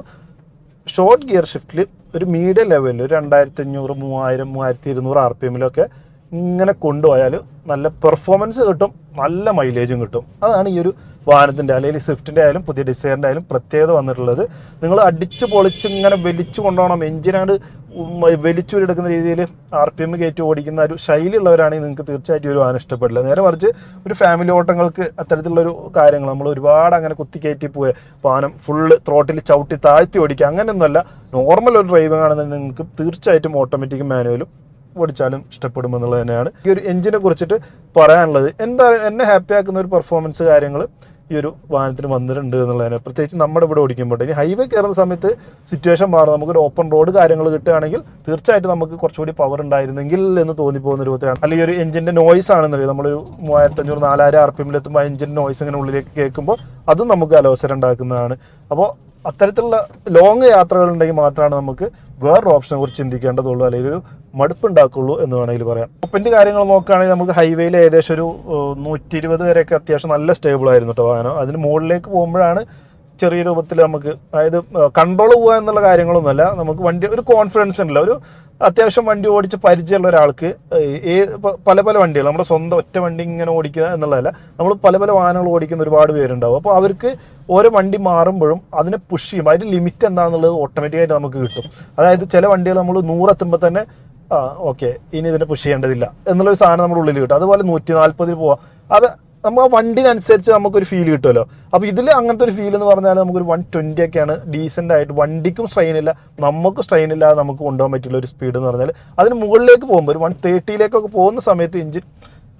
ഷോർട്ട് ഗിയർ ഷിഫ്റ്റിൽ ഒരു മീഡിയം ലെവലിൽ ഒരു രണ്ടായിരത്തി അഞ്ഞൂറ് മൂവായിരം മൂവായിരത്തി ഇരുന്നൂറ് ആർ പി എമ്മിലൊക്കെ ഇങ്ങനെ കൊണ്ടുപോയാൽ നല്ല പെർഫോമൻസ് കിട്ടും നല്ല മൈലേജും കിട്ടും. അതാണ് ഈ ഒരു വാഹനത്തിന്റെ അല്ലെങ്കിൽ സ്വിഫ്റ്റിന്റെ ആയാലും പുതിയ ഡിസൈറിന്റെ ആയാലും പ്രത്യേകത വന്നിട്ടുള്ളത്. നിങ്ങൾ അടിച്ച് പൊളിച്ച് ഇങ്ങനെ വലിച്ചു കൊണ്ടുപോകണം എഞ്ചിനാണ്ട് വലിച്ചു എടുക്കുന്ന രീതിയിൽ ആർ പി എം കയറ്റി ഓടിക്കുന്ന ഒരു ശൈലിയുള്ളവരാണെങ്കിൽ നിങ്ങൾക്ക് തീർച്ചയായിട്ടും ഒരു വാഹനം ഇഷ്ടപ്പെടില്ല. നേരെ മറിച്ച് ഒരു ഫാമിലി ഓട്ടങ്ങൾക്ക് അത്തരത്തിലുള്ളൊരു കാര്യങ്ങൾ നമ്മൾ ഒരുപാട് അങ്ങനെ കുത്തി കയറ്റി പോയ വാഹനം ഫുള്ള് ത്രോട്ടിൽ ചവിട്ടി താഴ്ത്തി ഓടിക്കുക അങ്ങനെയൊന്നുമല്ല. നോർമൽ ഒരു ഡ്രൈവിംഗ് ആണെന്നുണ്ടെങ്കിൽ നിങ്ങൾക്ക് തീർച്ചയായിട്ടും ഓട്ടോമാറ്റിക് മാനുവലും ഓടിച്ചാലും ഇഷ്ടപ്പെടും ഇഷ്ടപ്പെടുമെന്നുള്ളത് തന്നെയാണ്. ഈ ഒരു എഞ്ചിനെ കുറിച്ചിട്ട് പറയാനുള്ളത് എന്താ എന്നെ ഹാപ്പി ആക്കുന്ന ഒരു പെർഫോമൻസ് കാര്യങ്ങൾ ഈ ഒരു വാഹനത്തിന് വന്നിട്ടുണ്ട് എന്നുള്ളതിനെ പ്രത്യേകിച്ച് നമ്മുടെ ഇവിടെ ഓടിക്കുമ്പോൾ ഇനി ഹൈവേ കയറുന്ന സമയത്ത് സിറ്റുവേഷൻ മാറും. നമുക്കൊരു ഓപ്പൺ റോഡ് കാര്യങ്ങൾ കിട്ടുകയാണെങ്കിൽ തീർച്ചയായിട്ടും നമുക്ക് കുറച്ചുകൂടി പവർ ഉണ്ടായിരുന്നെങ്കിൽ എന്ന് തോന്നിപ്പോകുന്ന രൂപത്തിലാണ്. അല്ലെങ്കിൽ ഒരു എഞ്ചിന്റെ നോയ്സ് ആണെന്നറിയാം? നമ്മളൊരു മൂവായിരത്തി അഞ്ഞൂറ് നാലായിരം ആർ പി എമ്മിലെത്തുമ്പോൾ എഞ്ചിന്റെ നോയ്സ് ഇങ്ങനെ ഉള്ളിലേക്ക് കേൾക്കുമ്പോൾ അതും നമുക്ക് അലോസരം ഉണ്ടാക്കുന്നതാണ്. അപ്പോൾ അത്തരത്തിലുള്ള ലോങ് യാത്രകളുണ്ടെങ്കിൽ മാത്രമാണ് നമുക്ക് വേറൊരു ഓപ്ഷനെ കുറിച്ച് ചിന്തിക്കേണ്ടതുള്ളൂ. അല്ലെങ്കിൽ ഒരു മടുപ്പുണ്ടാക്കുള്ളൂ എന്ന് വേണമെങ്കിൽ പറയാം. ഒപ്പന്റെ കാര്യങ്ങൾ നോക്കുകയാണെങ്കിൽ നമുക്ക് ഹൈവേയിൽ ഏകദേശം ഒരു നൂറ്റി ഇരുപത് വരെയൊക്കെ അത്യാവശ്യം നല്ല സ്റ്റേബിൾ ആയിരുന്നു കേട്ടോ വാഹനം. അതിന് മുകളിലേക്ക് പോകുമ്പോഴാണ് ചെറിയ രൂപത്തിൽ നമുക്ക് അതായത് കൺട്രോൾ പോകുക എന്നുള്ള കാര്യങ്ങളൊന്നുമല്ല. നമുക്ക് വണ്ടി ഒരു കോൺഫിഡൻസ് ഉണ്ടല്ലോ. ഒരു അത്യാവശ്യം വണ്ടി ഓടിച്ച് പരിചയമുള്ള ഒരാൾക്ക് ഏ പല പല വണ്ടികൾ നമ്മുടെ സ്വന്തം ഒറ്റ വണ്ടി ഇങ്ങനെ ഓടിക്കുക എന്നുള്ളതല്ല. നമ്മൾ പല പല വാഹനങ്ങൾ ഓടിക്കുന്ന ഒരുപാട് പേരുണ്ടാവും. അപ്പോൾ അവർക്ക് ഓരോ വണ്ടി മാറുമ്പോഴും അതിനെ പുഷ് ചെയ്യും. അതിന്റെ ലിമിറ്റ് എന്താണെന്നുള്ളത് ഓട്ടോമാറ്റിക്കായിട്ട് നമുക്ക് കിട്ടും. അതായത് ചില വണ്ടികൾ നമ്മൾ നൂറെത്തുമ്പോൾ തന്നെ ആ ഓക്കെ. ഇനി ഇതിനെ പുഷ് ചെയ്യേണ്ടതില്ല എന്നുള്ളൊരു സാധനം നമ്മുടെ ഉള്ളിൽ കിട്ടും. അതുപോലെ നൂറ്റി നാൽപ്പതിൽ പോവാം. അത് നമ്മൾ ആ വണ്ടിനനുസരിച്ച് നമുക്കൊരു ഫീൽ കിട്ടുമല്ലോ. അപ്പോൾ ഇതിൽ അങ്ങനത്തെ ഒരു ഫീൽ എന്ന് പറഞ്ഞാൽ നമുക്കൊരു വൺ ട്വന്റി ഒക്കെയാണ് ഡീസന്റ് ആയിട്ട് വണ്ടിക്കും സ്ട്രെയിൻ ഇല്ല നമുക്ക് സ്ട്രെയിൻ ഇല്ലാതെ നമുക്ക് കൊണ്ടുപോകാൻ പറ്റുള്ള ഒരു സ്പീഡ് എന്ന് പറഞ്ഞാൽ അതിന് മുകളിലേക്ക് പോകുമ്പോൾ ഒരു വൺ തേർട്ടിയിലേക്കൊക്കെ പോകുന്ന സമയത്ത് എഞ്ചിൻ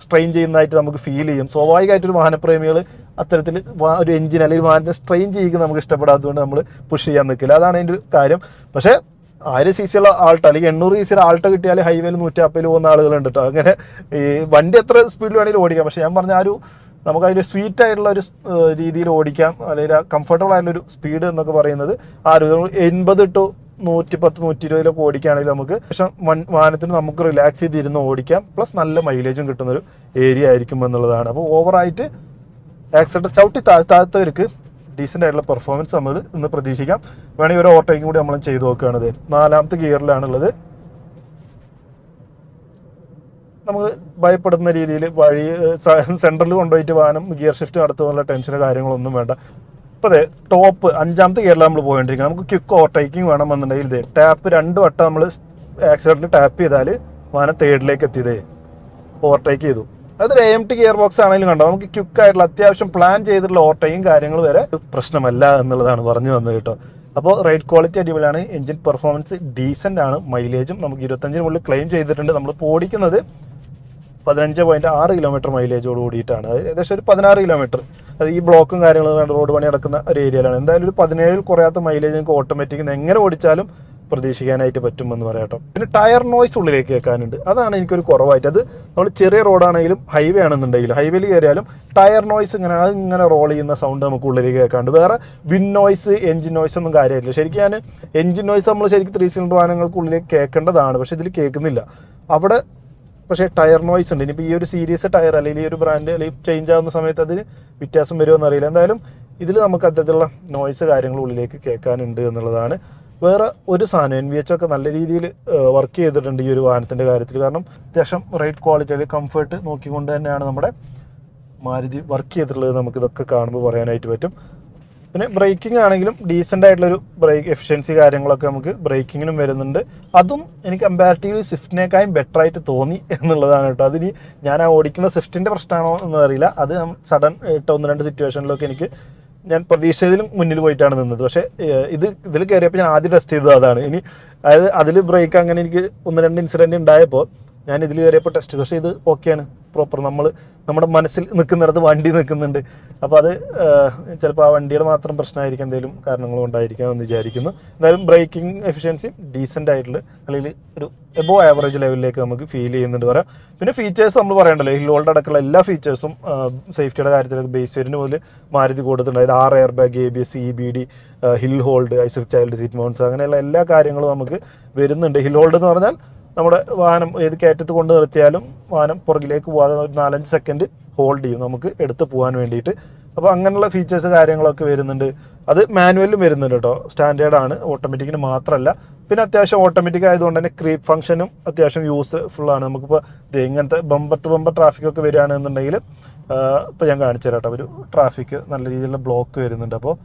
സ്ട്രെയിൻ ചെയ്യുന്നതായിട്ട് നമുക്ക് ഫീൽ ചെയ്യും. സ്വാഭാവികമായിട്ടൊരു വാഹനപ്രേമികൾ അത്തരത്തിൽ ഒരു എഞ്ചിൻ അല്ലെങ്കിൽ വാഹനത്തെ സ്ട്രെയിൻ ചെയ്യുക നമുക്ക് ഇഷ്ടപ്പെടാത്തതുകൊണ്ട് നമ്മൾ പുഷ് ചെയ്യാൻ നിൽക്കില്ല. അതാണ് അതിന്റെ ഒരു കാര്യം. പക്ഷേ ആയിരം സി ഉള്ള ആൾട്ട് അല്ലെങ്കിൽ എണ്ണൂറ് സി സിയുടെ ആൾട്ട് കിട്ടിയാൽ ഹൈവേയിൽ നൂറ്റാപ്പതിൽ പോകുന്ന ആളുകളുണ്ട് കേട്ടോ അങ്ങനെ ഈ വണ്ടി എത്ര സ്പീഡിൽ വേണമെങ്കിലും ഓടിക്കാം. പക്ഷേ ഞാൻ പറഞ്ഞ ആ ഒരു നമുക്ക് അതിന്റെ സ്വീറ്റ് ആയിട്ടുള്ള ഒരു രീതിയിൽ ഓടിക്കാം. അല്ലെങ്കിൽ കംഫർട്ടബിൾ ആയിട്ടുള്ള ഒരു സ്പീഡ് എന്നൊക്കെ പറയുന്നത് ആ ഒരു എൺപത് ടു നൂറ്റി പത്ത് നൂറ്റി ഇരുപതിലൊക്കെ ഓടിക്കുകയാണെങ്കിൽ നമുക്ക് പക്ഷേ വാഹനത്തിന് നമുക്ക് റിലാക്സ് ചെയ്തിരുന്ന് ഓടിക്കാം. പ്ലസ് നല്ല മൈലേജും കിട്ടുന്നൊരു ഏരിയ ആയിരിക്കും എന്നുള്ളതാണ്. അപ്പോൾ ഓവറായിട്ട് ആക്സിഡന്റ് ചവിട്ടി താഴ്ത്താത്തവർക്ക് ഡീസന്റ് ആയിട്ടുള്ള പെർഫോമൻസ് നമ്മൾ ഇന്ന് പ്രതീക്ഷിക്കാം. വേണമെങ്കിൽ ഒരു ഓട്ടോയും കൂടി നമ്മൾ ചെയ്ത് നോക്കുകയാണത് നാലാമത്തെ ഗിയറിലാണുള്ളത്. നമ്മൾ ഭയപ്പെടുന്ന രീതിയിൽ വഴി സെൻട്രൽ കൊണ്ടുപോയിട്ട് വാഹനം ഗിയർ ഷിഫ്റ്റ് നടത്തുന്നുള്ള ടെൻഷനും കാര്യങ്ങളൊന്നും വേണ്ട. ഇപ്പോൾ അതെ ടോപ്പ് അഞ്ചാമത്തെ ഗിയറിലാണ് നമ്മൾ പോയിക്കൊണ്ടിരിക്കുന്നത്. നമുക്ക് ക്വിക്ക് ഓവർടേക്കിംഗ് വേണമെന്നുണ്ടെങ്കിൽ ഇത് ടാപ്പ് രണ്ട് വട്ടം നമ്മൾ ആക്സിഡന്റിൽ ടാപ്പ് ചെയ്താൽ വാഹനം തേർഡിലേക്ക് എത്തിയതേ ഓവർടേക്ക് ചെയ്തു. അതൊരു എ ടി ഗിയർ ബോക്സ് ആണെങ്കിലും കണ്ടോ? നമുക്ക് ക്വിക്ക് ആയിട്ടുള്ള അത്യാവശ്യം പ്ലാൻ ചെയ്തിട്ടുള്ള ഓട്ടോയും കാര്യങ്ങൾ വരെ പ്രശ്നമല്ല എന്നുള്ളതാണ് പറഞ്ഞു വന്നത് കേട്ടോ. അപ്പോൾ റൈഡ് ക്വാളിറ്റി അടിപൊളിയാണ് എഞ്ചിൻ പെർഫോമൻസ് ഡീസന്റ് ആണ് മൈലേജും നമുക്ക് ഇരുപത്തഞ്ചിന് മുകളിൽ ക്ലെയിം ചെയ്തിട്ടുണ്ട്. നമ്മളിപ്പോൾ ഓടിക്കുന്നത് പതിനഞ്ച് പോയിന്റ് ആറ് കിലോമീറ്റർ മൈലേജോട് കൂടിയിട്ടാണ്. അത് ഏകദേശം ഒരു പതിനാറ് കിലോമീറ്റർ അത് ഈ ബ്ലോക്കും കാര്യങ്ങളും റോഡ് പണി നടക്കുന്ന ഒരു ഏരിയയിലാണ് എന്തായാലും ഒരു പതിനേഴിൽ കുറയാത്ത മൈലേജ് നിങ്ങൾക്ക് ഓട്ടോമാറ്റിക് എങ്ങനെ ഓടിച്ചാലും പ്രതീക്ഷിക്കാനായിട്ട് പറ്റുമെന്ന് പറയാം കേട്ടോ. പിന്നെ ടയർ നോയ്സ് ഉള്ളിലേക്ക് കേൾക്കാനുണ്ട്. അതാണ് എനിക്കൊരു കുറവായിട്ട്. അത് നമ്മൾ ചെറിയ റോഡാണെങ്കിലും ഹൈവേ ആണെന്നുണ്ടെങ്കിലും ഹൈവേയിൽ കയറിയാലും ടയർ നോയ്സ് ഇങ്ങനെ അത് ഇങ്ങനെ റോൾ ചെയ്യുന്ന സൗണ്ട് നമുക്ക് ഉള്ളിലേക്ക് കേൾക്കാണ്ട് വേറെ വിൻ നോയ്സ് എഞ്ചിൻ നോയ്സ് ഒന്നും കാര്യമായിട്ടില്ല. ശരിക്കും ഞാൻ എഞ്ചിൻ നോയ്സ് നമ്മൾ ശരിക്കും ത്രീ സിലിണ്ടർ വാഹനങ്ങൾക്ക് ഉള്ളിലേക്ക് കേൾക്കേണ്ടതാണ്. പക്ഷേ ഇതിൽ കേൾക്കുന്നില്ല. അവിടെ പക്ഷേ ടയർ നോയ്സ് ഉണ്ട്. ഇനിയിപ്പോൾ ഈ ഒരു സീരീസ് ടയർ അല്ലെങ്കിൽ ഈ ഒരു ബ്രാൻഡ് അല്ലെങ്കിൽ ചേഞ്ച് ആവുന്ന സമയത്ത് അതിന് വ്യത്യാസം വരുമോ എന്നറിയില്ല. എന്തായാലും ഇതിൽ നമുക്ക് അത്തരത്തിലുള്ള നോയ്സ് കാര്യങ്ങൾ ഉള്ളിലേക്ക് കേൾക്കാനുണ്ട് എന്നുള്ളതാണ് വേറെ ഒരു സാധനം എൻ വി എച്ച് ഒക്കെ നല്ല രീതിയിൽ വർക്ക് ചെയ്തിട്ടുണ്ട് ഈ ഒരു വാഹനത്തിന്റെ കാര്യത്തിൽ. കാരണം അത്യാവശ്യം റൈറ്റ് ക്വാളിറ്റി അല്ലെങ്കിൽ കംഫർട്ട് നോക്കിക്കൊണ്ട് തന്നെയാണ് നമ്മുടെ മാരുതി വർക്ക് ചെയ്തിട്ടുള്ളത് നമുക്ക് ഇതൊക്കെ കാണുമ്പോൾ പറയാനായിട്ട് പറ്റും. പിന്നെ ബ്രേക്കിംഗ് ആണെങ്കിലും ഡീസന്റ് ആയിട്ടുള്ളൊരു ബ്രേക്ക് എഫിഷ്യൻസി കാര്യങ്ങളൊക്കെ നമുക്ക് ബ്രേക്കിങ്ങിനും വരുന്നുണ്ട്. അതും എനിക്ക് കമ്പാരിറ്റീവ്ലി സ്വിഫ്റ്റിനേക്കാളും ബെറ്റർ ആയിട്ട് തോന്നി എന്നുള്ളതാണ് കേട്ടോ. അതിന് ഞാൻ ആ ഓടിക്കുന്ന സ്വിഫ്റ്റിന്റെ പ്രശ്നമാണോ എന്ന് അറിയില്ല അത് സഡൻ ഒന്ന് രണ്ട് സിറ്റുവേഷനിലൊക്കെ എനിക്ക് ഞാൻ പ്രതീക്ഷിച്ചതിലും മുന്നിൽ പോയിട്ടാണ് നിന്നത്. പക്ഷേ ഇത് ഇതിൽ കയറിയപ്പോൾ ഞാൻ ആദ്യം ടെസ്റ്റ് ചെയ്തത് അതാണ്. ഇനി അതായത് അതിൽ ബ്രേക്ക് അങ്ങനെ എനിക്ക് ഒന്ന് രണ്ട് ഇൻസിഡന്റ് ഉണ്ടായപ്പോൾ ഞാൻ ഇതിൽ വരെ ഇപ്പോൾ ടെസ്റ്റ് പക്ഷേ ഇത് ഓക്കെയാണ് പ്രോപ്പർ നമ്മൾ നമ്മുടെ മനസ്സിൽ നിൽക്കുന്നിടത്ത് വണ്ടി നിൽക്കുന്നുണ്ട്. അപ്പോൾ അത് ചിലപ്പോൾ ആ വണ്ടിയുടെ മാത്രം പ്രശ്നമായിരിക്കും എന്തെങ്കിലും കാരണങ്ങൾ കൊണ്ടായിരിക്കാം എന്ന് വിചാരിക്കുന്നു. എന്തായാലും ബ്രേക്കിംഗ് എഫിഷ്യൻസി ഡീസന്റ് ആയിട്ടുള്ള അല്ലെങ്കിൽ ഒരു എബോ ആവറേജ് ലെവലിലേക്ക് നമുക്ക് ഫീൽ ചെയ്യുന്നുണ്ട് പറയാം. പിന്നെ ഫീച്ചേഴ്സ് നമ്മൾ പറയണ്ടല്ലോ. ഹിൽ ഹോൾഡ് അടക്കമുള്ള എല്ലാ ഫീച്ചേഴ്സും സേഫ്റ്റിയുടെ കാര്യത്തിലൊക്കെ ബേസ് വരുന്ന പോലെ മാരുതി കൊടുത്തിട്ടുണ്ട്. അതായത് ആറ് air bag A B S E B D hill hold ISOFIX child seat mounts അങ്ങനെയുള്ള എല്ലാ കാര്യങ്ങളും നമുക്ക് വരുന്നുണ്ട്. ഹിൽ ഹോൾഡ് എന്ന് പറഞ്ഞാൽ നമ്മുടെ വാഹനം ഏത് കയറ്റത്ത് കൊണ്ട് നിർത്തിയാലും വാഹനം പുറകിലേക്ക് പോകാതെ ഒരു നാലഞ്ച് സെക്കൻഡ് ഹോൾഡ് ചെയ്യും. നമുക്ക് എടുത്ത് പോകാൻ വേണ്ടിയിട്ട്. അപ്പോൾ അങ്ങനെയുള്ള ഫീച്ചേഴ്സ് കാര്യങ്ങളൊക്കെ വരുന്നുണ്ട്. അത് മാനുവലും വരുന്നുണ്ട് കേട്ടോ. ആണ്. ഓട്ടോമാറ്റിക്കിന് മാത്രമല്ല പിന്നെ അത്യാവശ്യം ഓട്ടോമാറ്റിക് ആയതുകൊണ്ട് തന്നെ ക്രീപ്പ് ഫംഗ്ഷനും അത്യാവശ്യം യൂസ്ഫുൾ ആണ്. നമുക്കിപ്പോൾ ഇങ്ങനത്തെ ബമ്പർ ടു ബമ്പർ ട്രാഫിക് ഒക്കെ വരികയാണെന്നുണ്ടെങ്കിൽ ഇപ്പോൾ ഞാൻ കാണിച്ചു തരാം കേട്ടോ. ഒരു ട്രാഫിക് നല്ല രീതിയിലുള്ള ബ്ലോക്ക് വരുന്നുണ്ട്. അപ്പോൾ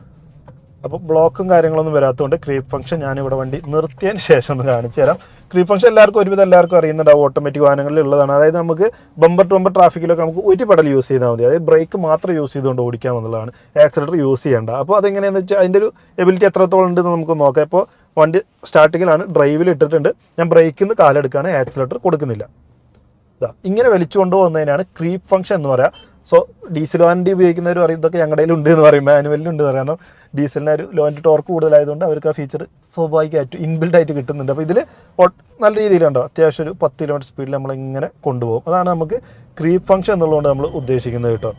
അപ്പോൾ ബ്ലോക്കും കാര്യങ്ങളൊന്നും വരാത്തതുകൊണ്ട് ക്രീപ്പ് ഫംഗ്ഷൻ ഞാനിവിടെ വണ്ടി നിർത്തിയതിന് ശേഷം ഒന്ന് കാണിച്ചു തരാം. ക്രീപ്പ് ഫംഗ്ഷൻ എല്ലാവർക്കും ഒരുവിധം എല്ലാവർക്കും അറിയുന്നുണ്ടാവും ഓട്ടോമാറ്റിക് വാഹനങ്ങളിൽ ഉള്ളതാണ്. അതായത് നമുക്ക് ബമ്പർ ടു ബമ്പർ ട്രാഫിക്കിലൊക്കെ നമുക്ക് ഒരു പെടൽ യൂസ് ചെയ്താൽ മതി. അതായത് ബ്രേക്ക് മാത്രം യൂസ് ചെയ്തുകൊണ്ട് ഓടിക്കാമെന്നുള്ളതാണ് ആക്സിലേറ്റർ യൂസ് ചെയ്യേണ്ട. അപ്പോൾ അതെങ്ങനെയാണെന്ന് വെച്ചാൽ അതിന്റെ ഒരു എബിലിറ്റി എത്രത്തോളം ഉണ്ടെന്ന് നമുക്ക് നോക്കാം. ഇപ്പോൾ വണ്ടി സ്റ്റാർട്ടിങ്ങിലാണ് ഡ്രൈവിൽ ഇട്ടിട്ടുണ്ട്. ഞാൻ ബ്രേക്കിൽ നിന്ന് കാലെടുക്കുകയാണ് ആക്സിലേറ്റർ കൊടുക്കുന്നില്ല. ഇങ്ങനെ വലിച്ചു കൊണ്ടുപോകുന്നതിനാണ് ക്രീപ്പ് ഫംഗ്ഷൻ എന്ന് പറയാം. സോ ഡീസൽ വണ്ടി ഉപയോഗിക്കുന്നവർ പറയും ഇതൊക്കെ ഞങ്ങളുടെ ഉണ്ട് എന്ന് പറയും. മാനുവലിൽ പറയാം. കാരണം ഡീസലിന് ഒരു ലോന്റെ ടോർക്ക് കൂടുതലായതുകൊണ്ട് അവർക്ക് ആ ഫീച്ചർ സ്വാഭാവികമായിട്ട് ഇൻബിൽഡ് ആയിട്ട് കിട്ടുന്നുണ്ട്. അപ്പോൾ ഇതിൽ നല്ല രീതിയിലുണ്ടോ? അത്യാവശ്യം ഒരു പത്ത് കിലോമീറ്റർ സ്പീഡിൽ നമ്മളിങ്ങനെ കൊണ്ടുപോകും. അതാണ് നമുക്ക് ക്രീപ്പ് ഫംഗ്ഷൻ എന്നുള്ളതുകൊണ്ട് നമ്മൾ ഉദ്ദേശിക്കുന്നത് കേട്ടോ.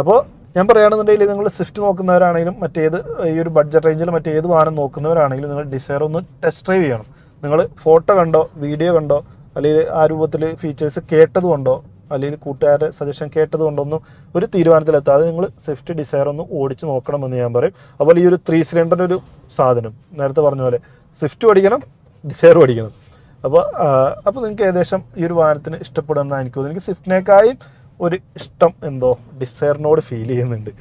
അപ്പോൾ ഞാൻ പറയുകയാണെന്നുണ്ടെങ്കിൽ നിങ്ങൾ സ്വിഫ്റ്റ് നോക്കുന്നവരാണെങ്കിലും മറ്റേത് ഈ ഒരു ബഡ്ജറ്റ് റേഞ്ചിൽ മറ്റേത് വാഹനം നോക്കുന്നവരാണെങ്കിലും നിങ്ങൾ ഡിസയർ ഒന്ന് ടെസ്റ്റ് ഡ്രൈവ് ചെയ്യണം. നിങ്ങൾ ഫോട്ടോ കണ്ടോ വീഡിയോ കണ്ടോ അല്ലെങ്കിൽ ആ രൂപത്തിൽ ഫീച്ചേഴ്സ് കേട്ടത് കൊണ്ടോ അല്ലെങ്കിൽ കൂട്ടുകാരുടെ സജഷൻ കേട്ടത് കൊണ്ടൊന്നും ഒരു തീരുമാനത്തിലെത്താതെ നിങ്ങൾ സ്വിഫ്റ്റ് ഡിസയർ ഒന്ന് ഓടിച്ച് നോക്കണമെന്ന് ഞാൻ പറയും. അതുപോലെ ഈ ഒരു ത്രീ സിലിണ്ടറിന്റെ ഒരു സാധനം നേരത്തെ പറഞ്ഞ പോലെ സ്വിഫ്റ്റ് ഓടിക്കണം ഡിസയർ ഓടിക്കണം. അപ്പോൾ അപ്പോൾ നിങ്ങൾക്ക് ഏകദേശം ഈ ഒരു വാഹനത്തിന് ഇഷ്ടപ്പെടുമെന്ന് എനിക്ക് തോന്നുന്നു എനിക്ക് സ്വിഫ്റ്റിനേക്കായും ഒരു ഇഷ്ടം എന്തോ ഡിസയറിനോട് ഫീൽ ചെയ്യുന്നുണ്ട്.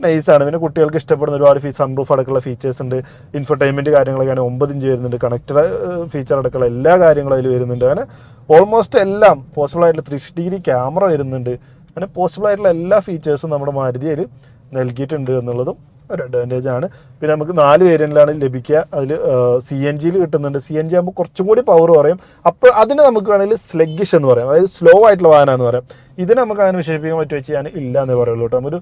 നൈസാണ് പിന്നെ കുട്ടികൾക്ക് ഇഷ്ടപ്പെടുന്ന ഒരുപാട് ഫീ സൺറൂഫ് അടക്കമുള്ള ഫീച്ചേഴ്സ് ഉണ്ട്. ഇൻഫർടൈൻമെന്റ് കാര്യങ്ങളൊക്കെയാണ് ഒമ്പത് ഇഞ്ച് വരുന്നുണ്ട്. കണക്റ്റഡ് ഫീച്ചർ അടക്കമുള്ള എല്ലാ കാര്യങ്ങളും അതിൽ വരുന്നുണ്ട്. അങ്ങനെ ഓൾമോസ്റ്റ് എല്ലാം പോസിബിൾ ആയിട്ടുള്ള ത്രീ ഡിഗ്രി ക്യാമറ വരുന്നുണ്ട്. അങ്ങനെ പോസിബിൾ ആയിട്ടുള്ള എല്ലാ ഫീച്ചേഴ്സും നമ്മുടെ മാരുതിയിൽ നൽകിയിട്ടുണ്ട് എന്നുള്ളതും ഒരു അഡ്വാന്റേജ് ആണ്. പിന്നെ നമുക്ക് നാല് വേരിയന്റിലാണ് ലഭിക്കുക. അതിൽ സി എൻ ജിയിൽ കിട്ടുന്നുണ്ട്. സി എൻ ജി ആകുമ്പോൾ കുറച്ചും കൂടി പവർ പറയും അപ്പോൾ അതിന് നമുക്ക് വേണമെങ്കിൽ സ്ലെഗിഷ് എന്ന് പറയാം. അതായത് സ്ലോ ആയിട്ടുള്ള വാഹനം എന്ന് പറയാം. ഇതിനെ നമുക്ക് അങ്ങനെ വിശേഷിപ്പിക്കാൻ പറ്റുമോ ചെയ്യാൻ? ഇല്ല എന്ന് പറയുള്ളൂ കേട്ടോ. ഒരു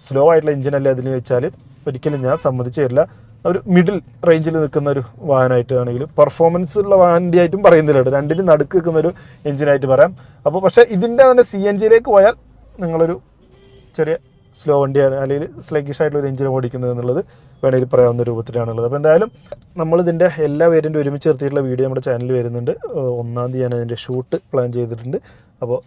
സ്ലോ ആയിട്ടുള്ള എഞ്ചിൻ അല്ലേ അതിന് വെച്ചാൽ ഒരിക്കലും ഞാൻ സമ്മതിച്ചു തരില്ല. ഒരു മിഡിൽ റേഞ്ചിൽ നിൽക്കുന്ന ഒരു വാഹനമായിട്ട് ആണെങ്കിലും പെർഫോമൻസ് ഉള്ള വണ്ടിയായിട്ടും പറയുന്നില്ല രണ്ടിനും നടുക്ക് നിൽക്കുന്ന ഒരു എഞ്ചിനായിട്ട് പറയാം. അപ്പോൾ പക്ഷേ ഇതിന്റെ തന്നെ സി എൻ ജിയിലേക്ക് പോയാൽ നിങ്ങളൊരു ചെറിയ സ്ലോ വണ്ടിയാണ്. അല്ലെങ്കിൽ സ്ലഗിഷ് ആയിട്ടുള്ള ഒരു എഞ്ചിൻ ഓടിക്കുന്നത് എന്നുള്ളത് വേണമെങ്കിൽ പറയാവുന്ന രൂപത്തിലാണുള്ളത്. അപ്പോൾ എന്തായാലും നമ്മളിതിന്റെ എല്ലാ വേരിയന്റും ഒരുമിച്ച് നിർത്തിയിട്ടുള്ള വീഡിയോ നമ്മുടെ ചാനലിൽ വരുന്നുണ്ട്. ഒന്നാം തീയതി ഞാൻ അതിന്റെ ഷൂട്ട് പ്ലാൻ ചെയ്തിട്ടുണ്ട്. അപ്പോൾ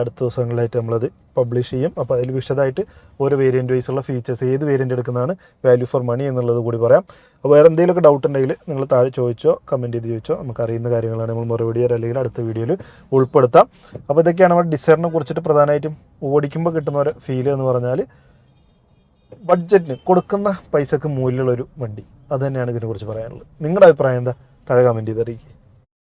അടുത്ത ദിവസങ്ങളിലായിട്ട് നമ്മളത് പബ്ലിഷ് ചെയ്യും. അപ്പോൾ അതിൽ വിശദമായിട്ട് ഓരോ വേരിയന്റ് വൈസുള്ള ഫീച്ചേഴ്സ് ഏത് വേരിയന്റ് എടുക്കുന്നതാണ് വാല്യൂ ഫോർ മണി എന്നുള്ളത് കൂടി പറയാം. അപ്പോൾ വേറെ എന്തെങ്കിലുമൊക്കെ ഡൗട്ട് ഉണ്ടെങ്കിൽ നിങ്ങൾ താഴെ ചോദിച്ചോ കമന്റ് ചെയ്ത് ചോദിച്ചോ നമുക്ക് അറിയുന്ന കാര്യങ്ങളാണ് നമ്മൾ മറുപടി തരാം അല്ലെങ്കിൽ അടുത്ത വീഡിയോയിൽ ഉൾപ്പെടുത്താം. അപ്പോൾ ഇതൊക്കെയാണ് നമ്മുടെ ഡിസൈറിനെ കുറിച്ചിട്ട് പ്രധാനമായിട്ടും ഓടിക്കുമ്പോൾ കിട്ടുന്ന ഒരു ഫീൽ എന്ന് പറഞ്ഞാൽ ബഡ്ജറ്റിന് കൊടുക്കുന്ന പൈസക്ക് മൂല്യമുള്ള ഒരു വണ്ടി. അത് തന്നെയാണ് ഇതിനെക്കുറിച്ച് പറയാനുള്ളത്. നിങ്ങളുടെ അഭിപ്രായം എന്താ? താഴെ കമന്റ് ചെയ്ത് അറിയിക്കുക